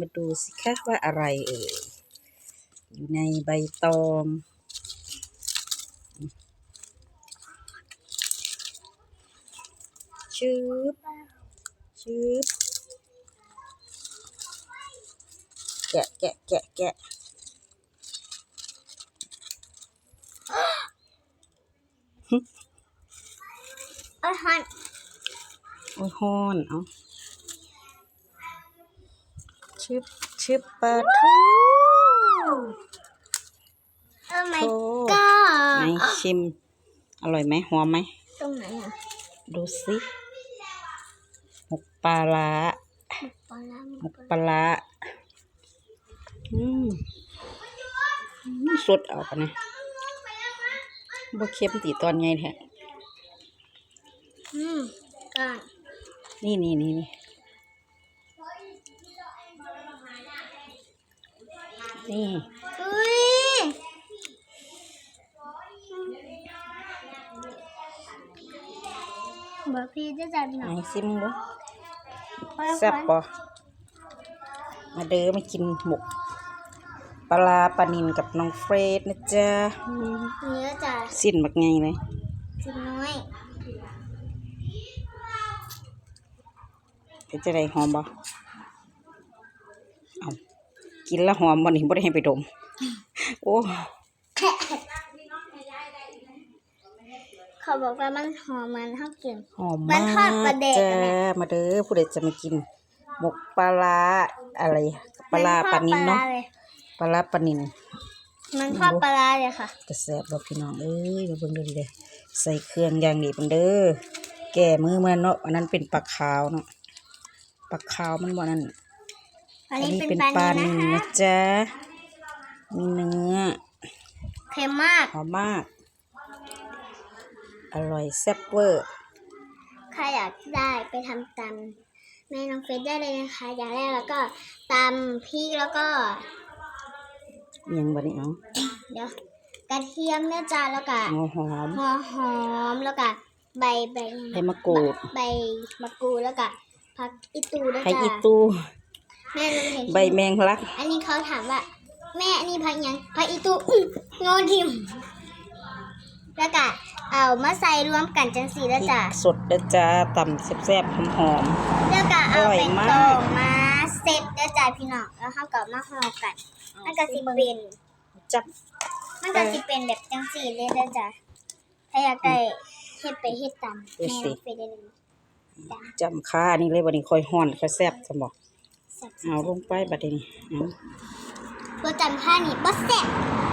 มาดูสิคะว่าอะไรเอ่ย อยู่ในใบตอง ชืบชืบแกะแกะแกะแกะเอ้ยฮันโอ้ยฮ้อน เอา ชึบชึบเปิดทูเออไม่โธก็ไหนชิม อร่อยไหมหอมไหม ตรงไหนอะดูสิหมกปลาร้าปลาร้าหมกปลาร้าอืมอืมสดเอาปะนะบ่เค็มตีตอนไงแท้อืมก็นี่นี่นี่นี่นี่ อุ้ยบอกพี่จะจัดหไหนน่อยซิมดูแซ่บปะมาเด้อมากินหมกปลาร้าปลานินกับน้องเฟรดนะจ๊ะอืมเนื้อจะสิ้นบักไงเลยชิ้นน้อยเป็นจะได้หอมบ่เอา กินแล้วหอมบ่นี่บ่ได้ให้ไปดม โอ้เขาบอกว่ามันหอมมันเท่าเกิน หอมมัมานทอดปลากแดกจ้าอะเนี่ยมาเด้อผู้ใดจะมากินหมกปลาร้าอะไรปลาร้าปลานินเนาะมัทอดปลร้เลยปลาร้าปลานินมันทอดปลาร้าเลยค่ะ จะแซ่บบ่พี่น้องเอ้ยมาเบิ่งดูดิเด้อใส่เครื่องอย่างดีเบิ่งเด้อแก่มือมันเนาะอันนั้นเป็นปลาขาวเนาะปลาขาวมันบ่นั่น อันนี้เป็นเป็นปปลาลานินิลนนะนะคะจ๊ะมีเนื้อเค็มมากหอมมาก อร่อยแซ่บเวอร์ใครอยากได้ไปทำตามแม่น้องเฟซได้เลยนะคะอย่างแรกแล้วก็ตำพริกแล้วก็ยังบ่นี่เอาเดี๋ยวกระเทียมเนื้อจานแล้วก็หัวหอมหัวหอมแล้วก็ใบใบใบมะกรูดใบมะกรูดแล้วก็ผักอีตูแล้วไข่ก็อีตู แม่เราเห็นใบแมงลัก อันนี้เขาถามว่า แม่อันนี้ผักหยังผักอีตูอื้องอทิมแล้วก็เอามาใส่รวมกันจังสีแล้วจ้ะสดนะจ๊ะตำแซ่บๆหอม แล้วก็เอาอร่อยเป็นมาก กล่องมาเซ็ตแล้วจ้ะพี่น้องแล้วเขาก็มาห่อกันมันก็สิเป็นๆจับ มันก็สิเป็นแบบจังสีเลยแล้วจ้ะถ้าอยากได้เฮ็ดไปเฮ็ดตามแม่น้องเฟซได้เลยจ้ะ จำค่านี่เลยบัดนี้ค่อยฮ้อนค่อยแซ่บสมบอกแซ่บ เอาลงไปบัดนี้เอาบ่จำผ้านี่บ่แซ่บ